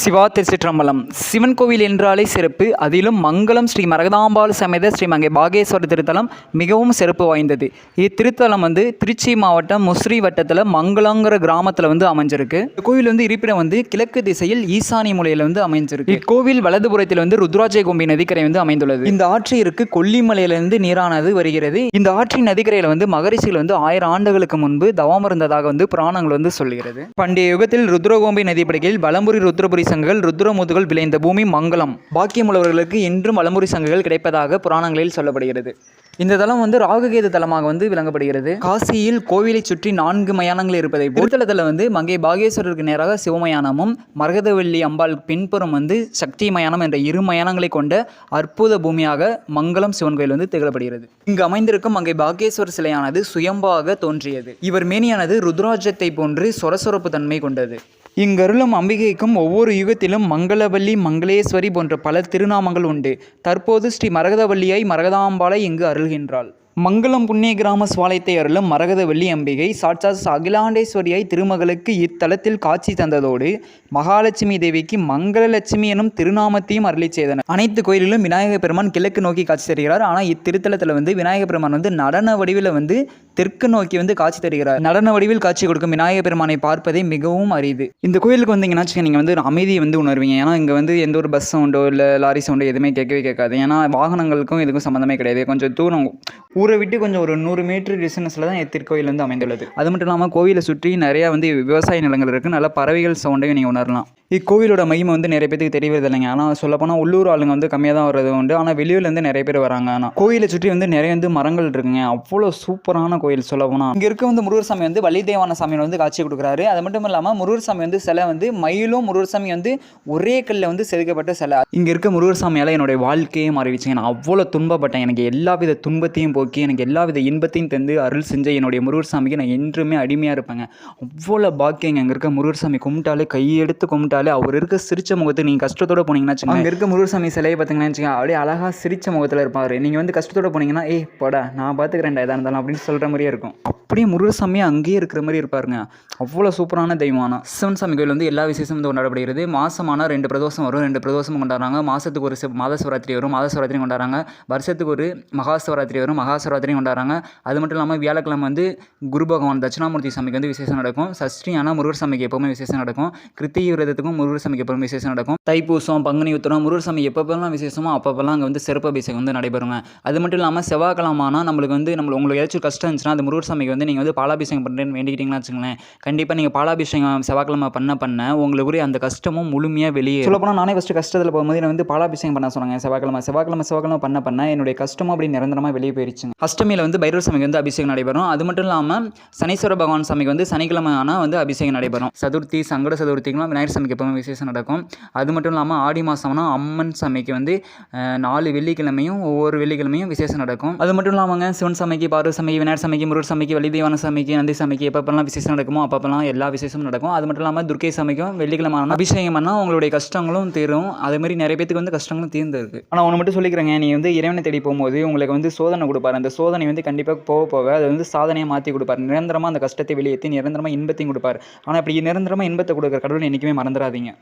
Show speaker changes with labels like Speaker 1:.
Speaker 1: சிவா திருச்சிற்றம்பலம். சிவன் கோவில் என்றாலே சிறப்பு. அதிலும் மங்களம் ஸ்ரீ மரகதாம்பாள் சமேத ஸ்ரீ மங்கை பாகேஸ்வரர் திருத்தலம் மிகவும் சிறப்பு வாய்ந்தது. இத்திருத்தலம் வந்து திருச்சி மாவட்டம் முஸ்ரி வட்டத்தில் மங்களங்கிற கிராமத்தில் வந்து அமைஞ்சிருக்கு. கோவில் வந்து இருப்பிடம் வந்து கிழக்கு திசையில் ஈசானி மூலையில் வந்து அமைஞ்சிருக்கு. இக்கோவில் வலதுபுறத்தில் வந்து ருத்ராஜய கோம்பி நதிக்கரை வந்து அமைந்துள்ளது. இந்த ஆற்றிற்கு கொல்லிமலையிலிருந்து நீரானது வருகிறது. இந்த ஆற்றின் நதிக்கரையில் வந்து மகரிஷிகள் வந்து ஆயிரம் ஆண்டுகளுக்கு முன்பு தவம் இருந்ததாக வந்து புராணங்கள் வந்து சொல்கிறது பண்டைய யுகத்தில் ருத்ரகோம்பி நதிப்படுகையில் பலம்புரி ருத்ரபுரி சங்குகள் ருத்ரமுதுகள் விளைந்த பூமி மங்களம். பாக்கியமுள்ளவர்களுக்கு இன்றும் வலமுறை சங்குகள் கிடைப்பதாக புராணங்களில் சொல்லப்படுகிறது. இந்த தலம் வந்து ராகுகேது தலமாக வந்து விளங்கப்படுகிறது. காசியில் கோவிலை சுற்றி நான்கு மயானங்கள் இருப்பதை பொறுத்தளத்தில் வந்து மங்கை பாகேஸ்வரருக்கு நேராக சிவமயானமும் மரகதவல்லி அம்பாள் பின்புறம் வந்து சக்தி மயானம் என்ற இரு மயானங்களை கொண்ட அற்புத பூமியாக மங்களம் சிவன் கோயில் வந்து திகழப்படுகிறது. இங்கு அமைந்திருக்கும் மங்கை பாகேஸ்வரர் சிலையானது சுயம்பாக தோன்றியது. இவர் மேனியானது ருத்ராஜத்தை போன்று சொரசொரப்பு தன்மை கொண்டது. இங்கருளும் அம்பிகைக்கும் ஒவ்வொரு யுகத்திலும் மங்களவல்லி மங்களேஸ்வரி போன்ற பல திருநாமங்கள் உண்டு. தற்போது ஸ்ரீ மரகதவல்லியாய் மரகதாம்பாளை இங்கு அருள்கின்றாள். மங்களம் புண்ணிய கிராம சுவாலயத்தை அருளும் மரகதவல்லி அம்பிகை சாட்சாத் அகிலாண்டேஸ்வரியாய் திருமகளுக்கு இத்தலத்தில் காட்சி தந்ததோடு மகாலட்சுமி தேவிக்கு மங்களலட்சுமி எனும் திருநாமத்தையும் அருளி செய்தனர். அனைத்து கோயிலிலும் விநாயகர் பெருமான் கிழக்கு நோக்கி காட்சி தருகிறார். ஆனால் இத்திருத்தலத்தில் வந்து விநாயகர் பெருமான் வந்து நடன வடிவில் வந்து தெற்கு நோக்கி வந்து காட்சி தருகிறார். நடன வடிவில் காட்சி கொடுக்கும் விநாயகர் பெருமானை பார்ப்பதே மிகவும் அரிது. இந்த கோயிலுக்கு வந்தீங்கன்னா நீங்கள் வந்து அமைதியை வந்து உணர்வீங்க. ஏன்னா இங்கே வந்து எந்த ஒரு பஸ் சவுண்டோ இல்லை லாரி சவுண்டோ எதுவுமே கேட்கவே கேட்காது. ஏன்னா வாகனங்களுக்கும் இதுக்கும் சம்மந்தமே கிடையாது. கொஞ்சம் தூரம் ஊர் விட்டு கொஞ்சம் ஒரு நூறு மீட்டர் டிஸ்டன்ஸில் தான் திருக்கோயில் வந்து அமைந்துள்ளது. அது மட்டும் இல்லாமல் கோவிலை சுற்றி நிறையா வந்து விவசாய நிலங்கள் இருக்குது நல்ல பறவைகள் சவுண்டையும் நீங்கள் உணரலாம். இக்கோவிலோட மகிமை வந்து நிறைய பேருக்கு தெரியறது இல்லைங்க. ஆனால் சொல்லப்போனால் உள்ளூர் ஆளுங்க வந்து கம்மியாக தான் வர்றது உண்டு. ஆனால் வெளியூர்லேருந்து நிறைய பேர் வராங்க. ஆனால் கோயிலை சுற்றி வந்து நிறைய வந்து மரங்கள் இருக்குங்க. அவ்வளோ சூப்பரான கோயில் சொல்லப்போனால் இங்கே இருக்க வந்து முருகர் சாமி வந்து வள்ளி தேவான சாமியை வந்து காட்சி கொடுக்குறாரு. அது மட்டும் இல்லாமல் முருகர் சாமி வந்து சிலை வந்து மயிலும் முருகர் சாமி வந்து ஒரே கல்லில் வந்து செதுக்கப்பட்ட சிலை. இங்கே இருக்க முருகர் சாமியால் என்னுடைய வாழ்க்கையே மாறிடுச்சுங்க. நான் அவ்வளோ துன்பப்பட்டேன். எனக்கு எல்லா வித துன்பத்தையும் போக்கி எனக்கு எல்லா வித இன்பத்தையும் தந்து அருள் செஞ்ச என்னுடைய முருகர் சாமிக்கு நான் என்றுமே அடிமையாக இருப்பேங்க. அவ்வளோ பாக்கியங்க அங்கே இருக்க முருகர் சாமி கும்பிட்டாலே கையெடுத்து கும்பிட்டாலே அவர் இருக்க சிரிச்ச முகத்துக்கு நீங்கள் கஷ்டத்தோட போனீங்கன்னா அங்கே இருக்க முருகர் சாமி சிலையை பார்த்தீங்கன்னா வச்சுக்கோங்க அப்படியே அழகாக சிரிச்ச முகத்தில் இருப்பார். நீங்கள் வந்து கஷ்டத்தோட போனீங்கன்னா ஏய் போடா நான் பார்த்துக்கிறேன்டா எதாக இருந்தாலும் அப்படின்னு சொல்கிற மாதிரியே இருக்கும். அப்படியே முருகர் சாமி அங்கேயே இருக்கிற மாதிரி இருப்பாருங்க. அவ்வளோ சூப்பரான தெய்வமான சிவன் சாமி கோயில் வந்து எல்லா விசேஷமும் வந்து கொண்டாடப்படுகிறது. மாசமான ரெண்டு பிரதோஷம் வரும் ரெண்டு பிரதோஷமும் கொண்டாடுறாங்க. மாதத்துக்கு ஒரு மாத சிவராத்திரி வரும் மாத சிவராத்திரி கொண்டாடுறாங்க. வருஷத்துக்கு ஒரு மகா சிவராத்திரி வரும் மகா சிவராத்திரி கொண்டாடுறாங்க. அது மட்டும் இல்லாமல் வியாழக்கிழமை வந்து குரு பகவான் தட்சிணாமூர்த்தி சாமிக்கு வந்து விசேஷம் நடக்கும். சஷ்டி ஆனால் முருகர் சமைக்கு எப்போவுமே விசேஷம் நடக்கும். கிருத்திகை விரதத்துக்கும் முருகர் சமைக்கு எப்போவுமே விசேஷம் நடக்கும். தைப்பூசம் பங்குனி உத்தரம் முருகர் சமை எப்பப்பெல்லாம் விசேஷமோ அப்பப்பெல்லாம் அங்கே வந்து சிறப்பு அபிஷேகம் வந்து நடைபெறுங்க. அது மட்டும் இல்லாமல் செவ்வாய்க்கிழமானா நம்மளுக்கு வந்து நம்ம உங்களுக்கு ஏதாச்சும் கஷ்டம் இருந்துச்சுன்னா அந்த முருகர் சமைக்கு வந்து நீங்கள் வந்து பாலாபிஷேகம் பண்ணுறேன்னு வேண்டிக்கிட்டீங்கன்னா வச்சுங்களேன் கண்டிப்பாக நீங்கள் பாலாபிஷேகம் செவ்வாய்க்கிழமை பண்ண பண்ண உங்களுக்குரிய அந்த கஷ்டமும் முழுமையாக வெளியே சொல்லப்போனால் நானே ஃபஸ்ட்டு கஷ்டத்தில் போகும்போது என்னை வந்து பாலாபிஷேகம் பண்ண சொன்னாங்க செவ்வாய்க்கிழமை செவ்வாய்க்கிழமை செவ்வாய்க்கிழமை பண்ண பண்ண என்னுடைய கஷ்டமும் அப்படி நிரந்தரமாக வெளியே போயிருச்சுங்க அஷ்டமியில் வந்து பைரவர் சாமிக்கு வந்து அபிஷேகம் நடைபெறும். அது மட்டும் இல்லாமல் சனீஸ்வர பகவான் சாமிக்கு வந்து சனிக்கிழமை ஆனால் வந்து அபிஷேகம் நடைபெறும். சதுர்த்தி சங்கட சதுர்த்திக்கெலாம் விநாயகர் சாமிக்கு எப்பவுமே விசேஷம் நடக்கும். அது மட்டும் இல்லாமல் ஆடி மாதம்னா அம்மன் சாமிக்கு வந்து நாலு வெள்ளிக்கிழமையும் ஒவ்வொரு வெள்ளிக்கிழமையும் விசேஷம் நடக்கும். அது மட்டும் இல்லாமல் சிவன் சாமிக்கு பார்வதி சாமிக்கு விநாயகர் சாமிக்கு முருகர் சாமிக்கு வள்ளி தெய்வான சாமிக்கு நந்தி சாமிக்கு எப்பப்பெல்லாம் விசேஷம் நடக்குமோ அப்பப்பெல்லாம் எல்லா விசேஷமும் நடக்கும். அது மட்டும் இல்லாமல் துர்க்கை சாமிக்கும் வெள்ளிக்கிழமை ஆனால் அபிஷேகம் பண்ணால் உங்களுடைய கஷ்டங்களும் தீரும். அதே மாதிரி நிறைய பேத்துக்கு வந்து கஷ்டங்களும் தீர்ந்துருக்கு. ஆனால் ஒன்று மட்டும் சொல்லிக்கிறேங்க நீ வந்து இறைவனை தேடி போகும்போது உங்களுக்கு வந்து சோதனை கொடுப்பாரு அந்த சோதனை வந்து கண்டிப்பாக போக போக அது வந்து சாதனையை மாற்றி கொடுப்பார். நிரந்தரமாக அந்த கஷ்டத்தை வெளியேற்றி நிரந்தரமாக இன்பத்தையும் கொடுப்பார். ஆனால் அப்படி நிரந்தரமாக இன்பத்தை கொடுக்குற கடவுள் என்றைக்குமே மறந்துடாதீங்க